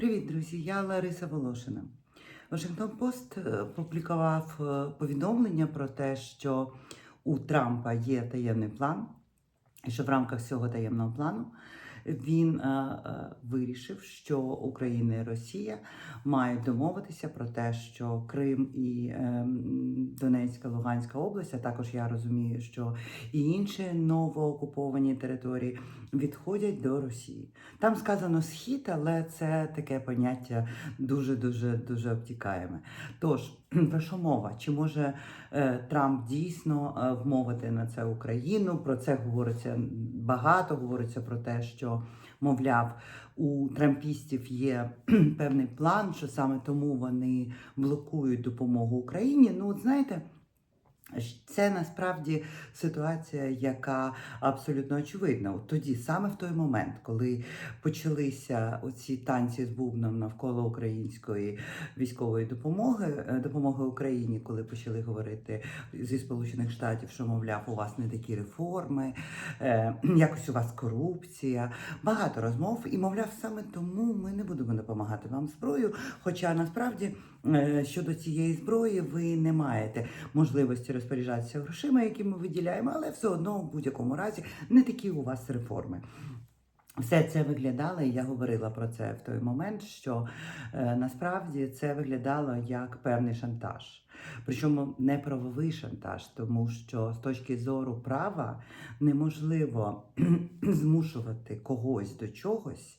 Привіт, друзі! Я Лариса Волошина. Вашингтон Пост опублікував публікував е, повідомлення про те, що у Трампа є таємний план, і що в рамках цього таємного плану він е, е, вирішив, що Україна і Росія мають домовитися про те, що Крим і е, Донецька, Луганська область, а також я розумію, що і інші новоокуповані території відходять до Росії. Там сказано схід, але це таке поняття дуже дуже дуже обтікаєме. Тож про що мова? Чи може Трамп дійсно вмовити на це Україну? Про це говориться багато. Говориться про те, що мовляв у трампістів є певний план, що саме тому вони блокують допомогу Україні. Ну, от знаєте. Це насправді ситуація, яка абсолютно очевидна. От тоді, саме в той момент, коли почалися оці танці з бубном навколо української військової допомоги, е, допомоги Україні, коли почали говорити зі Сполучених Штатів, що мовляв, у вас не такі реформи, е, якось у вас корупція, багато розмов, і мовляв, саме тому ми не будемо допомагати вам зброю. Хоча насправді щодо цієї зброї ви не маєте можливості розпоряджатися грошима, які ми виділяємо, але все одно в будь-якому разі не такі у вас реформи. Все це виглядало, і я говорила про це в той момент, що е, насправді це виглядало як певний шантаж. Причому не правовий шантаж, тому що з точки зору права неможливо змушувати когось до чогось,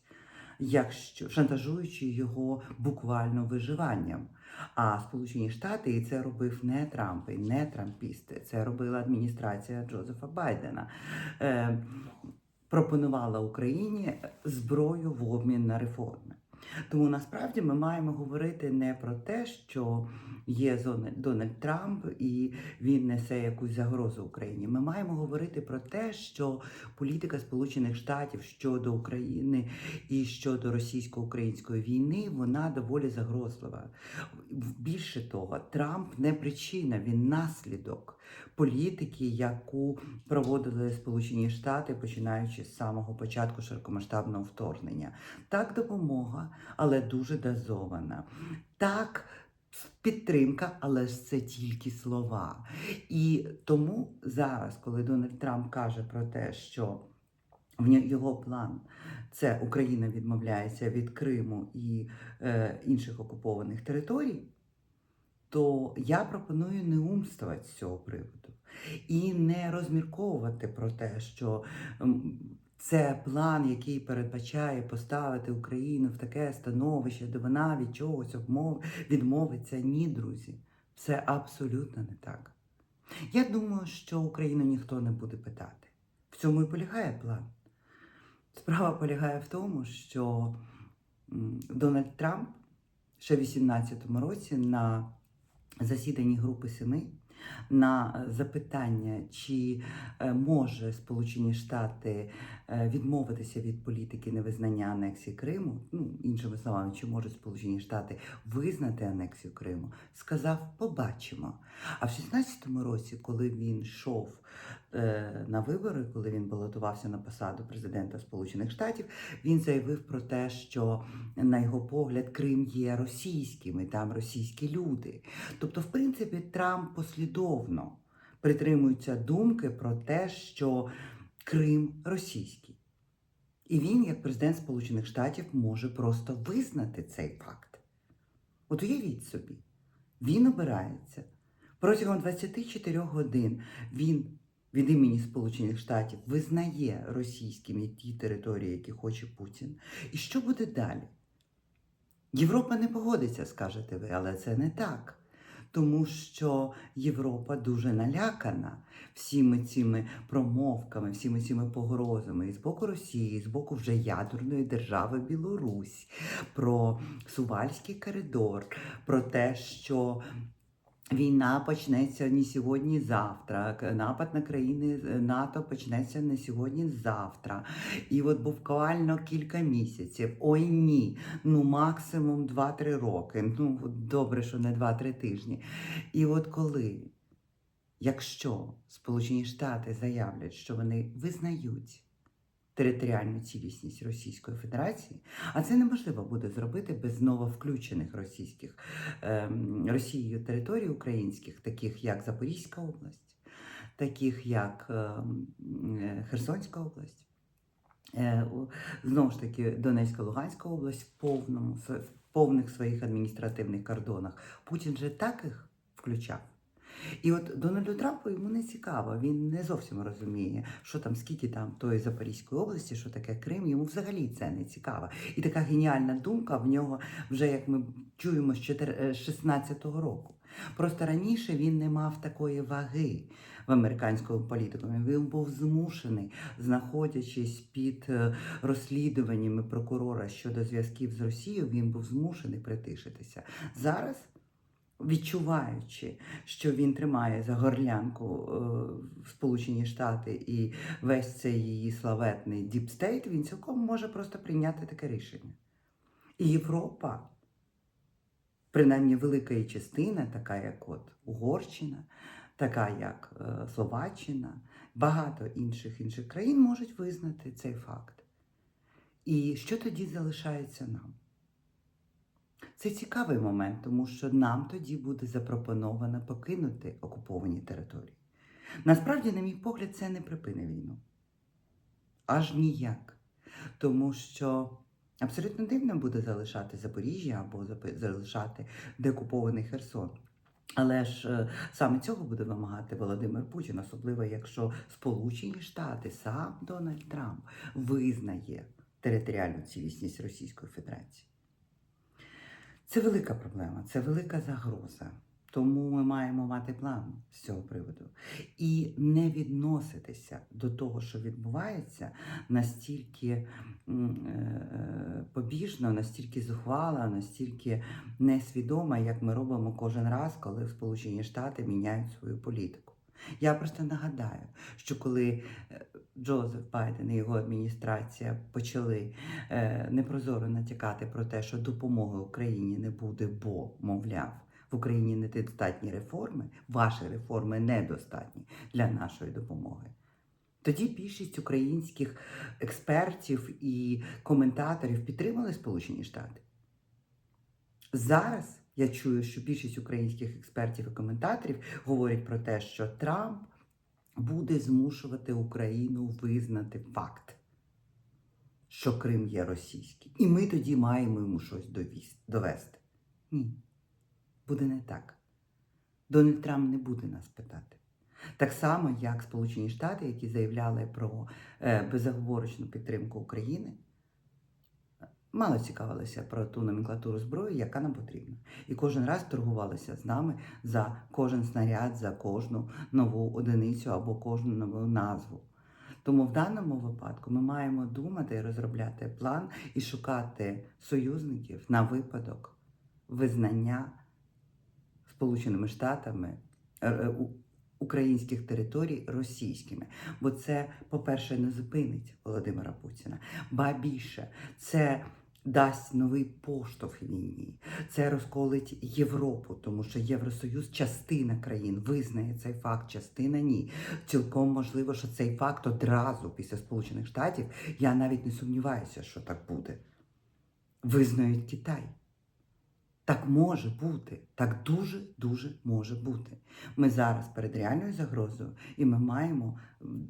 якщо шантажуючи його буквально виживанням. А Сполучені Штати, і це робив не Трамп, і не Трампісти, це робила адміністрація Джозефа Байдена. Е, пропонувала Україні зброю в обмін на реформи. Тому насправді ми маємо говорити не про те, що є Дональд Трамп і він несе якусь загрозу Україні. Ми маємо говорити про те, що політика Сполучених Штатів щодо України і щодо російсько-української війни вона доволі загрозлива. Більше того, Трамп не причина, він наслідок політики, яку проводили Сполучені Штати, починаючи з самого початку широкомасштабного вторгнення. Так, допомога, але дуже дозована. Так. Підтримка, але ж це тільки слова. І тому зараз, коли Дональд Трамп каже про те, що в його план це Україна відмовляється від Криму і е, інших окупованих територій, то я пропоную не умствувати з цього приводу і не розмірковувати про те, що це план, який передбачає поставити Україну в таке становище, де вона від чогось відмовиться. Ні, друзі, це абсолютно не так. Я думаю, що Україну ніхто не буде питати. В цьому і полягає план. Справа полягає в тому, що Дональд Трамп ще в 2018 році на засіданні Групи Семи на е, запитання, чи е, може Сполучені Штати е, відмовитися від політики невизнання анексії Криму, ну іншими словами, чи можуть Сполучені Штати визнати анексію Криму, сказав: побачимо. А в 16-му році, коли він йшов на вибори, коли він балотувався на посаду президента Сполучених Штатів, він заявив про те, що на його погляд Крим є російським, і там російські люди. Тобто, в принципі, Трамп послідовно притримується думки про те, що Крим російський. І він, як президент Сполучених Штатів, може просто визнати цей факт. От уявіть собі, він обирається. Протягом 24 годин він від імені Сполучених Штатів визнає російськими ті території, які хоче Путін. І що буде далі? Європа не погодиться, скажете ви, але це не так. Тому що Європа дуже налякана всіми цими промовками, всіми цими погрозами і з боку Росії, і з боку вже ядерної держави Білорусь, про Сувальський коридор, про те, що Війна почнеться не сьогодні, завтра. Напад на країни е, НАТО почнеться не сьогодні, завтра. І от буквально кілька місяців. Ой ні, ну максимум 2-3 роки. Ну добре, що не 2-3 тижні. І от коли, якщо Сполучені Штати заявлять, що вони визнають територіальну цілісність Російської Федерації, а це неможливо буде зробити без нововключених російських ем, Росією територій українських, таких як Запорізька область, таких як ем, е, Херсонська область. Е, Знову ж таки, Донецька, Луганська область в повному в повних своїх адміністративних кордонах. Путін же так їх включав. І от Дональду Трампу йому не цікаво, він не зовсім розуміє, що там, скільки там тої Запорізької області, що таке Крим, йому взагалі це не цікаво. І така геніальна думка в нього вже, як ми чуємо, з 16-го року. Просто раніше він не мав такої ваги в американському політикумі. Він був змушений, знаходячись під е, розслідуваннями прокурора щодо зв'язків з Росією, він був змушений притишитися. Зараз відчуваючи, що він тримає за горлянку е, Сполучені Штати і весь цей її славетний діпстейт, він цілком може просто прийняти таке рішення. І Європа, принаймні велика її частина, така як от Угорщина, така як е, Словаччина, багато інших інших країн можуть визнати цей факт. І що тоді залишається нам? Це цікавий момент, тому що нам тоді буде запропоновано покинути окуповані території. Насправді, на мій погляд, це не припине війну. Аж ніяк. Тому що абсолютно дивно буде залишати Запоріжжя або залишати деокупований Херсон. Але ж е, саме цього буде вимагати Володимир Путін, особливо якщо Сполучені Штати, сам Дональд Трамп визнає територіальну цілісність Російської Федерації. Це велика проблема, це велика загроза. Тому ми маємо мати план з цього приводу і не відноситися до того, що відбувається, настільки е, побіжно, настільки зухвало, настільки несвідомо, як ми робимо кожен раз, коли Сполучені Штати міняють свою політику. Я просто нагадаю, що коли е, Джозеф Байден і його адміністрація почали е, непрозоро натякати про те, що допомоги Україні не буде, бо, мовляв, в Україні недостатні реформи, ваші реформи недостатні для нашої допомоги. Тоді більшість українських експертів і коментаторів підтримали Сполучені Штати. Зараз я чую, що більшість українських експертів і коментаторів говорять про те, що Трамп буде змушувати Україну визнати факт, що Крим є російський. І ми тоді маємо йому щось довести. Ні, буде не так. Дональд Трамп не буде нас питати. Так само, як Сполучені Штати, які заявляли про е, безоговорочну підтримку України, мало цікавилися про ту номенклатуру зброї, яка нам потрібна. І кожен раз торгувалися з нами за кожен снаряд, за кожну нову одиницю або кожну нову назву. Тому в даному випадку ми маємо думати і розробляти план і шукати союзників на випадок визнання Сполученими Штатами е, е, українських територій російськими. Бо це, по-перше, не зупинить Володимира Путіна, ба більше це дасть новий поштовх війні. Це розколить Європу, тому що Євросоюз частина країн визнає цей факт, частина ні. Цілком можливо, що цей факт одразу після Сполучених Штатів, я навіть не сумніваюся, що так буде. Визнають Китай. Так може бути, так дуже дуже може бути. Ми зараз перед реальною загрозою, і ми маємо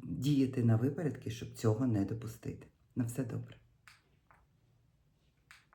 діяти на випередки, щоб цього не допустити. На все добре.